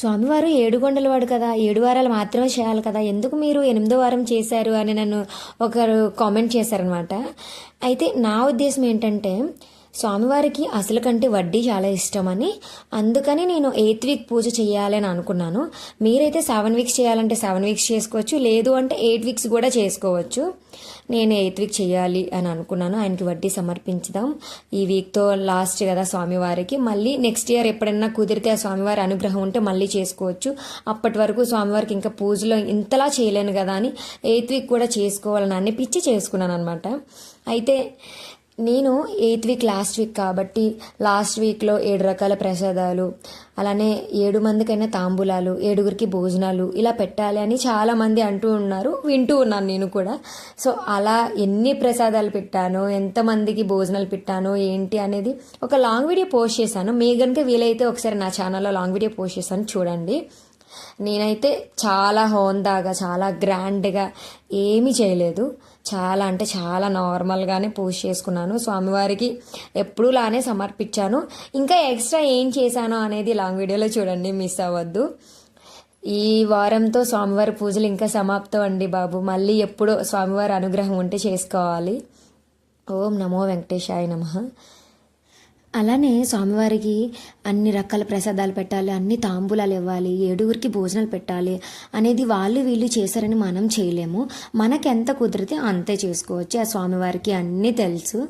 స్వామివారు ఏడుకొండలవాడు కదా ఏడు వారాలు మాత్రమే చేయాలి కదా ఎందుకు మీరు ఎనిమిదో వారం చేశారు అని నన్ను ఒకరు కామెంట్ చేశారనమాట అయితే నా ఉద్దేశం ఏంటంటే స్వామివారికి అసలు కంటే వడ్డీ చాలా ఇష్టమని అందుకని నేను ఎయిత్ వీక్ పూజ చేయాలని అనుకున్నాను. మీరైతే సెవెన్ వీక్స్ చేయాలంటే సెవెన్ వీక్స్ చేసుకోవచ్చు లేదు అంటే ఎయిట్ వీక్స్ కూడా చేసుకోవచ్చు. నేను ఎయిత్ వీక్ చేయాలి అని అనుకున్నాను. ఆయనకి వడ్డీ సమర్పించుదాం. ఈ వీక్తో లాస్ట్ కదా స్వామివారికి. మళ్ళీ నెక్స్ట్ ఇయర్ ఎప్పుడైనా కుదిరితే ఆ స్వామివారి అనుగ్రహం ఉంటే మళ్ళీ చేసుకోవచ్చు. అప్పటి వరకు స్వామివారికి ఇంకా పూజలో ఇంతలా చేయలేను కదా అని ఎయిత్ వీక్ కూడా చేసుకోవాలని అనిపించి చేసుకున్నాను అనమాట అయితే నేను ఎయిత్ వీక్ లాస్ట్ వీక్ కాబట్టి లాస్ట్ వీక్లో ఏడు రకాల ప్రసాదాలు అలానే ఏడు మందికైనా తాంబూలాలు ఏడుగురికి భోజనాలు ఇలా పెట్టాలి అని చాలామంది అంటూ ఉన్నారు వింటూ ఉన్నాను నేను కూడా. సో అలా ఎన్ని ప్రసాదాలు పెట్టానో ఎంతమందికి భోజనాలు పెట్టానో ఏంటి అనేది ఒక లాంగ్ వీడియో పోస్ట్ చేశాను. మీ కనుక వీలైతే ఒకసారి నా ఛానల్లో లాంగ్ వీడియో పోస్ట్ చేశాను చూడండి. నేనైతే చాలా హోందాగా చాలా గ్రాండ్గా ఏమీ చేయలేదు. చాలా అంటే చాలా నార్మల్గానే పూజ చేసుకున్నాను. స్వామివారికి ఎప్పుడూలానే సమర్పించాను. ఇంకా ఎక్స్ట్రా ఏం చేశాను అనేది లాంగ్ వీడియోలో చూడండి మిస్ అవ్వద్దు. ఈ వారంతో స్వామివారి పూజలు ఇంకా సమాప్తం అండి బాబు. మళ్ళీ ఎప్పుడో స్వామివారి అనుగ్రహం ఉంటే చేసుకోవాలి. ఓం నమో వెంకటేశాయ నమ. అలానే స్వామివారికి అన్ని రకాల ప్రసాదాలు పెట్టాలి అన్ని తాంబూలాలు ఇవ్వాలి ఏడుగురికి భోజనాలు పెట్టాలి అనేది వాళ్ళు వీళ్ళు చేశారని మనం చేయలేము. మనకెంత కుదిరితే అంతే చేసుకోవచ్చు. ఆ స్వామివారికి అన్నీ తెలుసు.